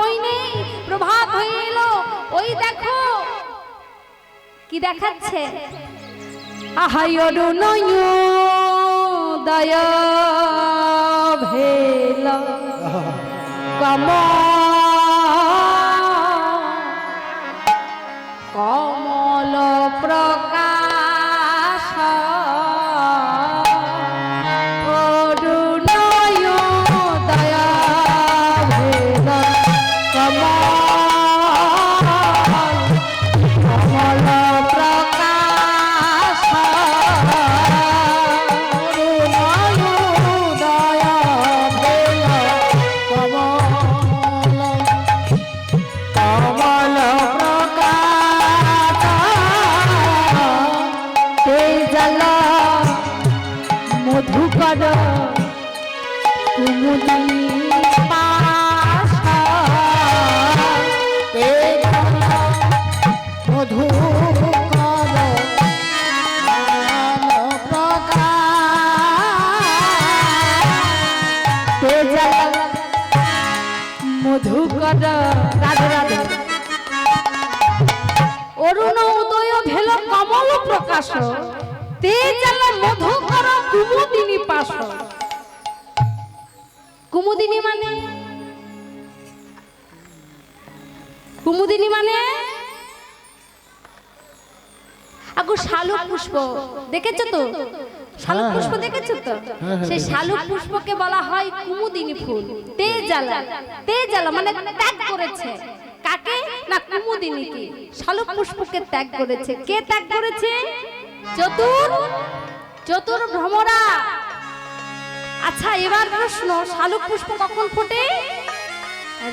সময় নেই প্রভাত হয়ে এলো। ওই দেখো কি দেখাচ্ছে? আহাই অরুণয় দয় ভেল। কম কমল প্রকাশ তেজাল মধুকর কুমুদিনী পাশ। কুমুদিনী মানে? কুমুদিনী মানে? আগু শালুক পুষ্প। দেখেছ তো? শালুক হ্যাঁ, পুষ্প হ্যাঁ। দেখেছ তো? হ্যাঁ, সেই। শালুক পুষ্পকে বলা হয় কুমুদিনী ফুল। তেজালা তেজালা মানে ত্যাগ করেছে। কাকে? না কুমুদিনীকে। শালুক পুষ্পকে ত্যাগ করেছে। কে ত্যাগ করেছে? চতুর চতুর ভ্রমরা। আচ্ছা এবার প্রশ্ন শালুক পুষ্প কখন ফোটে?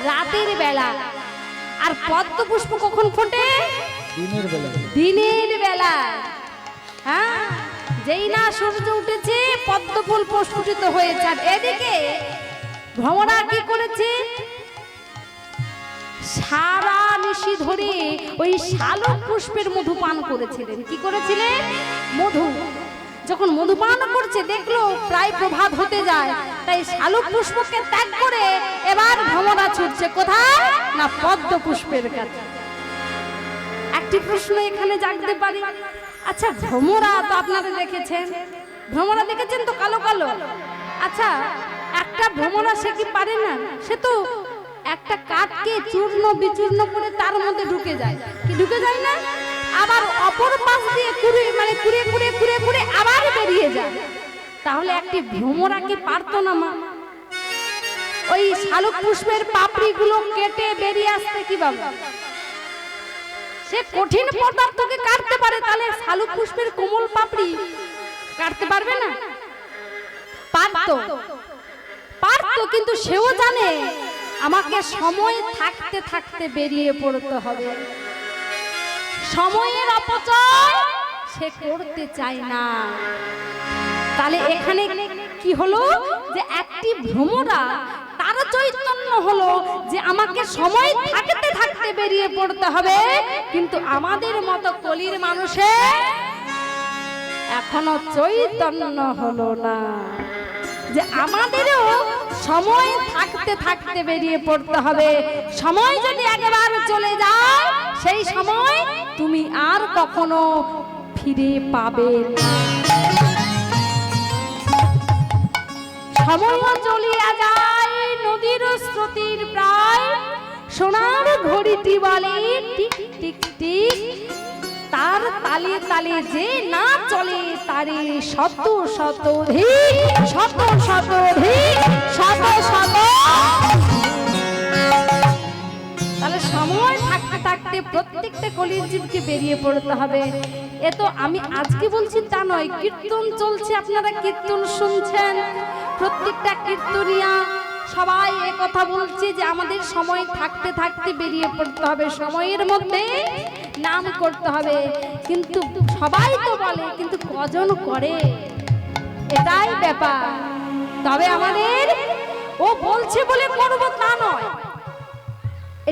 রাতের বেলা। আর পদ্ম পুষ্প কখন ফোটে? দিনের বেলা। দিনের বেলা। হ্যাঁ? যেই না সূর্য উঠেছে পদ্ম ফুল প্রস্ফুটিত হয়েছে। আর এদিকে ভ্রমণা কি করেছে? সারা নিশি ধরে ওই শালক পুষ্পের মধু পান করেছিলেন। কি করেছিলেন? মধু। যখন মধু পান করছে, দেখল প্রায় প্রভাত হতে যায়। তাই শালক পুষ্পকে ত্যাগ করে এবার ভ্রমণা ছুটছে। কোথায়? না, পদ্ম পুষ্পের কাছে। একটি প্রশ্ন এখানে জানতে পারি। আচ্ছা ভ্রমরা তো আপনারা দেখেছেন। ভ্রমরা দেখেছেন তো কালো কালো? আচ্ছা একটা ভ্রমরা সে কি পারে না? সে তো চূর্ণ বিচূর্ণ করে তার মধ্যে ঢুকে যায়। কি ঢুকে যায় না? আবার অপর পাশ দিয়ে কুড়ে মানে কুড়ে কুড়ে কুড়ে কুড়ে আবার বেরিয়ে যায়। তাহলে একটি ভ্রমরা কি পারতো না মা ওই শালুক পুষ্পের পাপড়িগুলো কেটে বেরিয়ে আসতে কি বাবা সে কঠিন পদার্থকে কাটতে পারে, তাহলে শালুক পুষ্পের কোমল পাপড়ি কাটতে পারবে না? পারতো। পারতো, কিন্তু সেও জানে আমাকে সময় থাকতে থাকতে বেরিয়ে পড়তে হবে। সময়ের অপচয় সে করতে চায় না। তাহলে এখানে কি হলো? যে একটি ভ্রমরা তার চৈতন্য হলো যে আমাকে সময় থাকতে থাকতে বেরিয়ে পড়তে হবে। কিন্তু আমাদের মতো কলির মানুষের এখনও চৈতন্য হলো না। যে আমাদেরও সময় থাকতে থাকতে বেরিয়ে পড়তে হবে। সময় যদি একবার চলে যায়, সেই সময় তুমি আর কখনো ফিরে পাবে সময় চলিয়া যায়, নদীর স্রোতির প্রায়। সোনার ঘড়িটি বলে টিক টিক টিক। তার তালে তালে যে না চলে তারে শত শত ধিক শত শত ধিক শত শত। তাহলে সময় থাকতে থাকতে প্রত্যেকটা কলির জীবকে বেরিয়ে পড়তে হবে। এ তো আমি আজকে বলছি তা নয়, কীর্তন চলছে, আপনারা কীর্তন শুনছেন। প্রত্যেকটা কীর্তনিয়া সবাই এ কথা বলছে যে আমাদের সময় থাকতে থাকতে বেরিয়ে পড়তে হবে, সময়ের মধ্যে নাম করতে হবে। কিন্তু সবাই তো বলে, কিন্তু কজন করে? এটাই ব্যাপার। তবে আমাদের ও বলছে বলে করব তা নয়।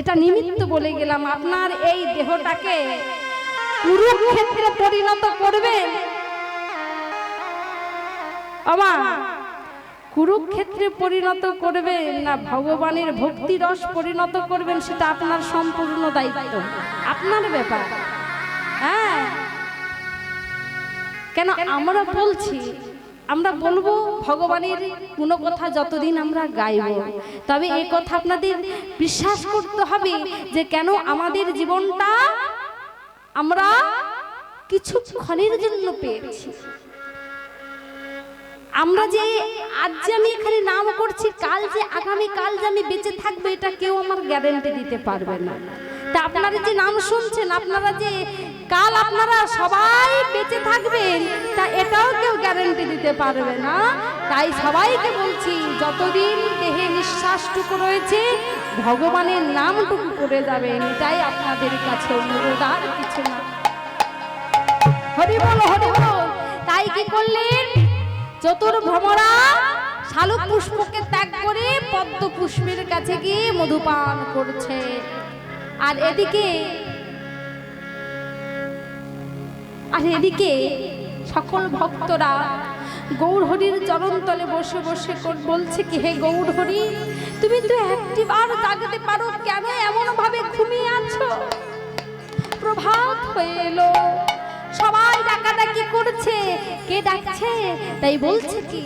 এটা নিমিত্ত বলে গেলাম, আপনার এই দেহটাকে কুরুক্ষেত্রে পরিণত করবেন। আমা, কুরুক্ষেত্রে পরিণত করবেন না ভগবানের ভক্তি রস পরিণত করবেন, সেটা আপনার সম্পূর্ণ দায়িত্ব। আপনার ব্যাপার। হ্যাঁ। কেন আমরা বলছি আমরা বলব ভগবানের কোনো কথা যতদিন আমরা গাইব। তবে এই কথা আপনাদের বিশ্বাস করতে হবে যে কেন আমাদের জীবনটা আমরা কিছুক্ষণের জন্য পেয়েছি। আমরা যে আজ যে আমি এখানে নাম করছি কাল যে আগামী কাল যে আমি বেঁচে থাকব এটা কেউ আমার গ্যারেন্টি দিতে পারবে না। তা আপনারা যে নাম শুনছেন, আপনারা যে কাল আপনারা সবাই বেঁচে থাকবেন, তা এটাও কেউ গ্যারেন্টি দিতে পারবে না। তাই সবাইকে বলছি, যতদিন দেহে নিঃশ্বাসটুকু রয়েছে, ভগবানের নামটুকু করে যাবেন, এটাই আপনাদের কাছে অনুরোধ, আর কিছু না। হরি বল হরি বল। তাই কি করলেন? চতুর্ভ্রমরা শালুক পুষ্পকে ত্যাগ করে পদ্ম পুষ্পের কাছে গিয়ে মধুপান করছে। আর এদিকে আর এদিকে সকল ভক্তরা গৌরহরির চরণতলে বসে বসে বলছে কি, হে গৌরহরি তুমি তো একটি বার জাগতে পারো কেন? এমন ভাবে ঘুমিয়ে আছো? প্রভাত হয়ে এলো। সবাই ডাকাডাকি করছে। কে ডাকছে? তাই বলছে কি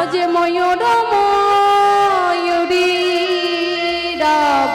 ও যে ময়ূর ময়ূরী রাব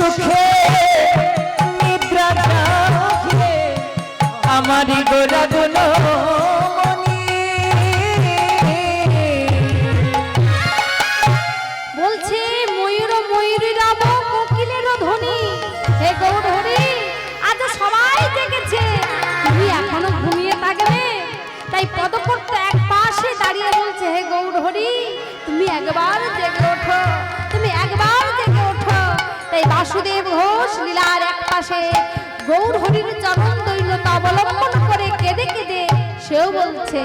সুখে নিদ্রা আমারই গোলা বলছে লীলার গৌর হরির চরণ দৈলতা অবলম্বন করে কেঁদে কেঁদে সেও বলছে,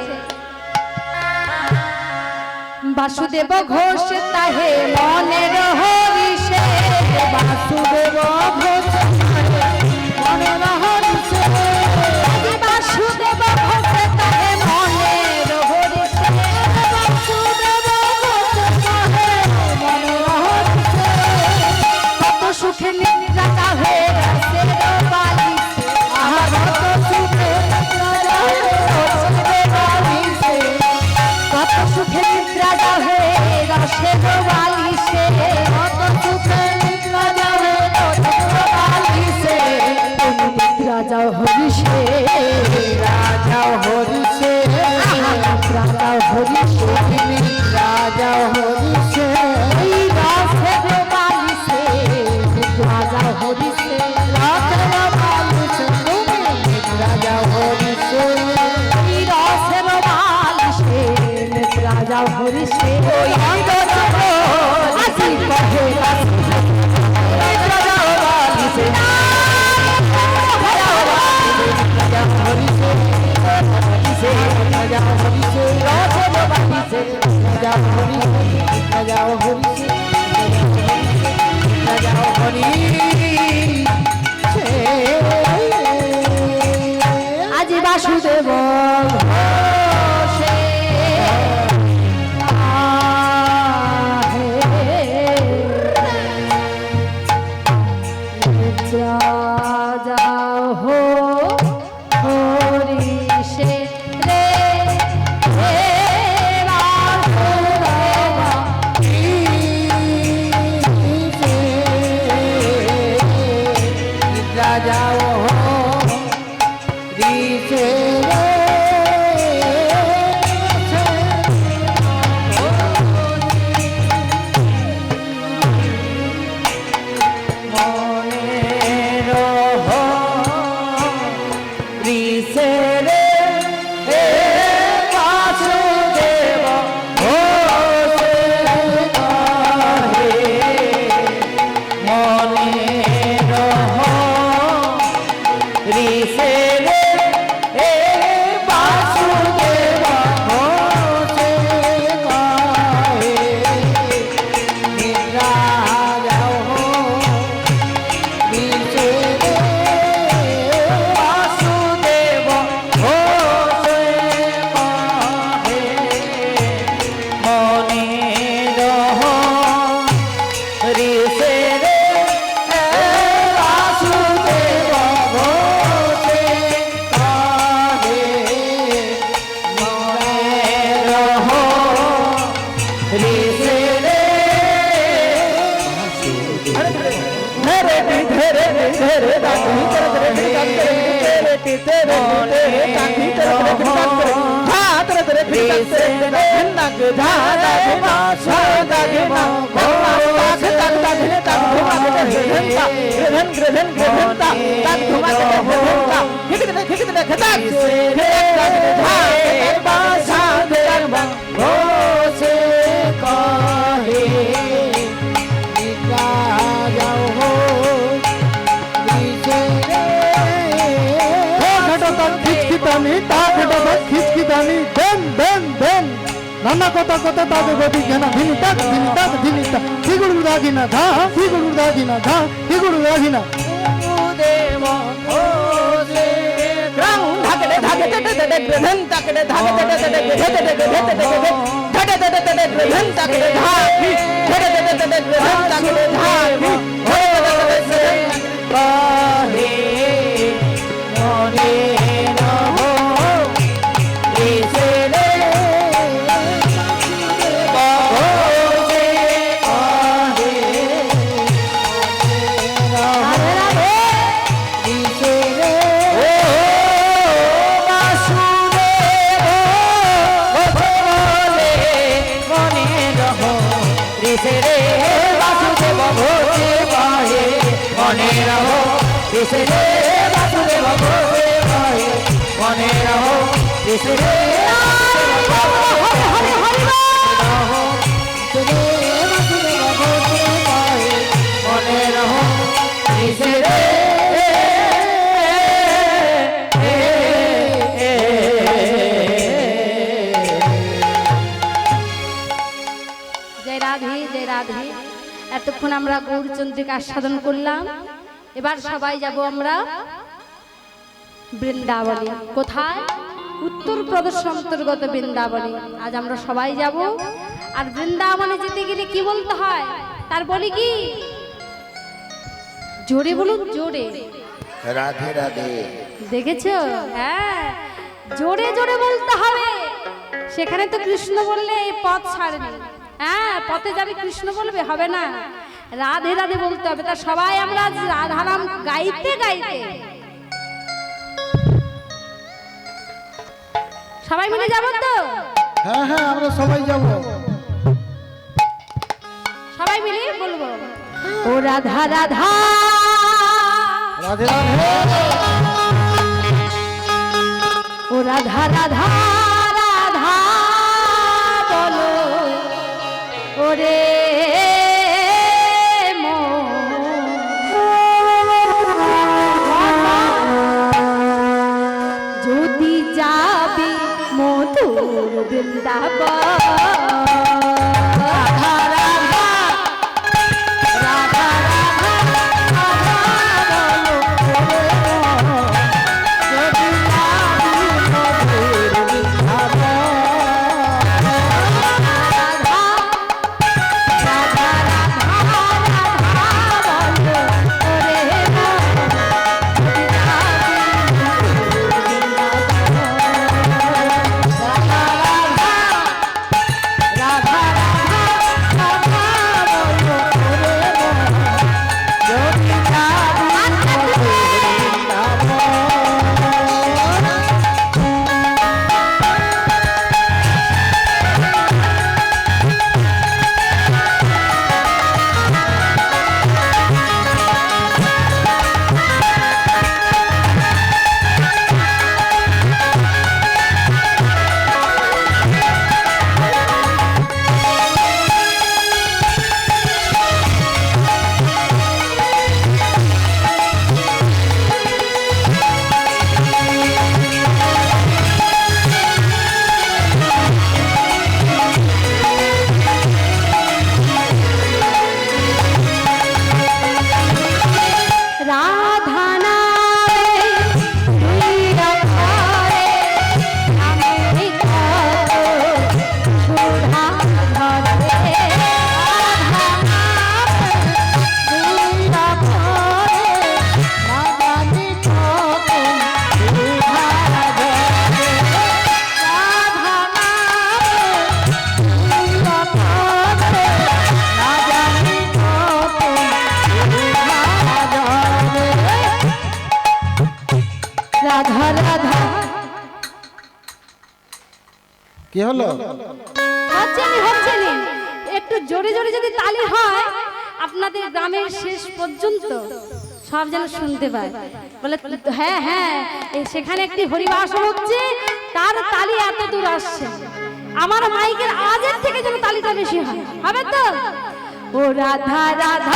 বাসুদেব ঘোষ, তাহে মনের হরিষে বাসুদেব ঘোষ মনের রাজাও হরিষে তেরে তেরে তেরে নাক ধা ধা মা সা দা গে মা মা তাক তাক তাক হে তাক ধুমা কে ধেন তা ধেন ধেন ধেন তা তাক ধুমা কে ধেন তা ঠিক দে ঠিক দে খতাক হে তাক ধা కొత్త కొత్త కొత్త తాత గోపి ఘన ధిని తాత ధిని తాత ధిని తా దిగుడు దాగిన ధా దిగుడు దాగిన ధా దిగుడు దాగిన ధా এতক্ষণ আমরা গৌরচন্দ্রিকা আস্বাদন করলাম। এবার সবাই যাব আমরা বৃন্দাবনে। কোথায়? উত্তর প্রদেশ অন্তর্গত বৃন্দাবনে। আজ আমরা সবাই যাব। আর বৃন্দাবনে যেতে গেলে কি বলতে হয়? তার বলি কি? জোরে বলুন জোরে। রাধে রাধে। দেখেছ? হ্যাঁ। জোরে জোরে বলতে হবে। সেখানে তো কৃষ্ণ বললে এই পথ ছাড়বে হ্যাঁ পথে যাবে কৃষ্ণ বলবে হবে না। রাধে রাধে বলতে হবে। তা সবাই আমরা আজ রাধারাম গাইতে গাইতে। সবাই মিলে যাব তো? হ্যাঁ হ্যাঁ আমরা সবাই যাব। সবাই মিলে বলব। ও রাধা রাধা। রাধে রাধে। ও রাধা রাধা রাধা বলো। ওরে বৃন্দাবন একটু জোরে জোরে যদি তালি হয়, আপনাদের গ্রামের শেষ পর্যন্ত সব যেন শুনতে পায়। বলে হ্যাঁ হ্যাঁ সেখানে একটি হরিবাস হচ্ছে, তার তালি এত দূর আসছে। আমার মাইকের আজের থেকে যেন তালিটা বেশি হয়। হবে তো? ও রাধা রাধা।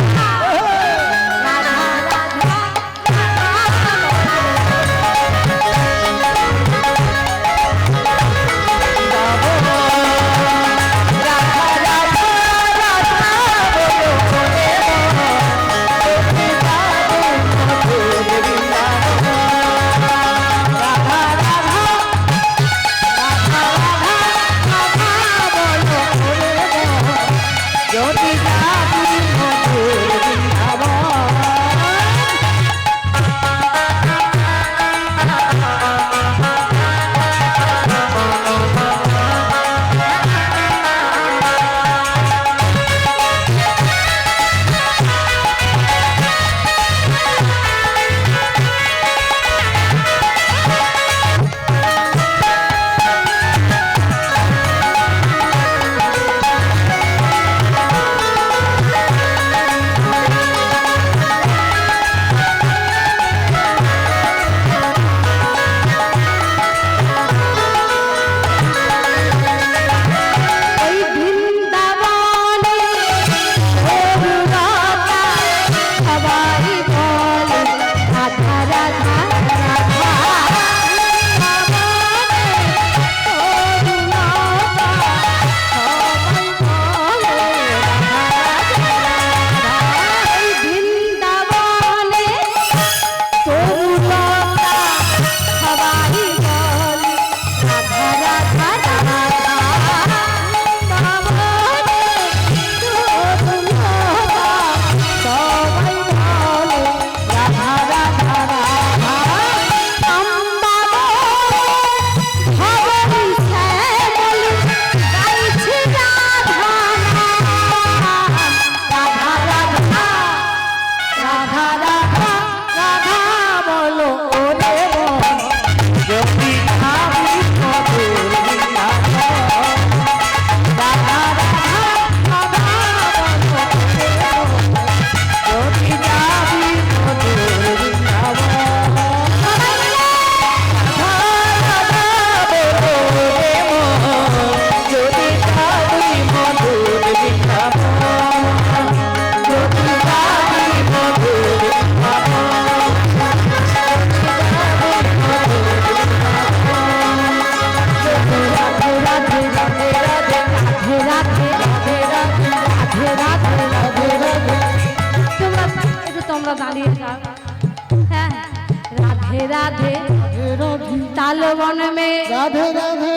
তাল বন মে। রাধে রাধে।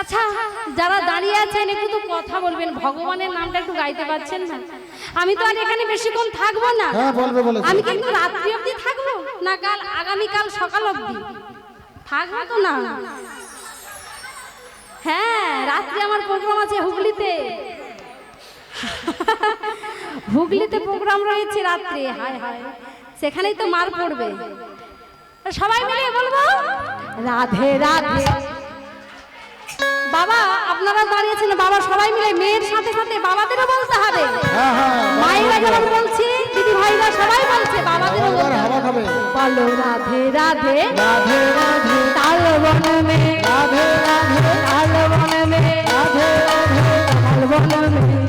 আচ্ছা যারা দাঁড়িয়ে আছেন একটু তো কথা বলবেন। ভগবানের নামটা একটু গাইতে পারছেন না। আমি তো আর এখানে বেশিক্ষণ থাকব না। হ্যাঁ আমি কি রাত্রি অবধি থাকব? না কাল আগামীকাল সকাল অবধি? থাকব তো না। হ্যাঁ রাত্রে আমার প্রোগ্রাম আছে হুগলিতে। হুগলিতে প্রোগ্রাম রয়েছে রাত্রে। হায় হায়। সেখানেই তো মার পড়বে। সবাই মিলে বলব? রাধে রাধে। বাবা আপনারা দাঁড়িয়েছেন বাবা সবাই মিলে মেয়ের সাথে সাথে বাবাদেরও বলতে হবে। হ্যাঁ, হ্যাঁ। মায়েরা যেমন বলছি দিদি ভাইরা সবাই বলছে বাবাদেরও বলো রাধে রাধে। রাধে রাধে। তাল বনমে রাধে রাধে। তাল বনমে রাধে রাধে। তাল বনমে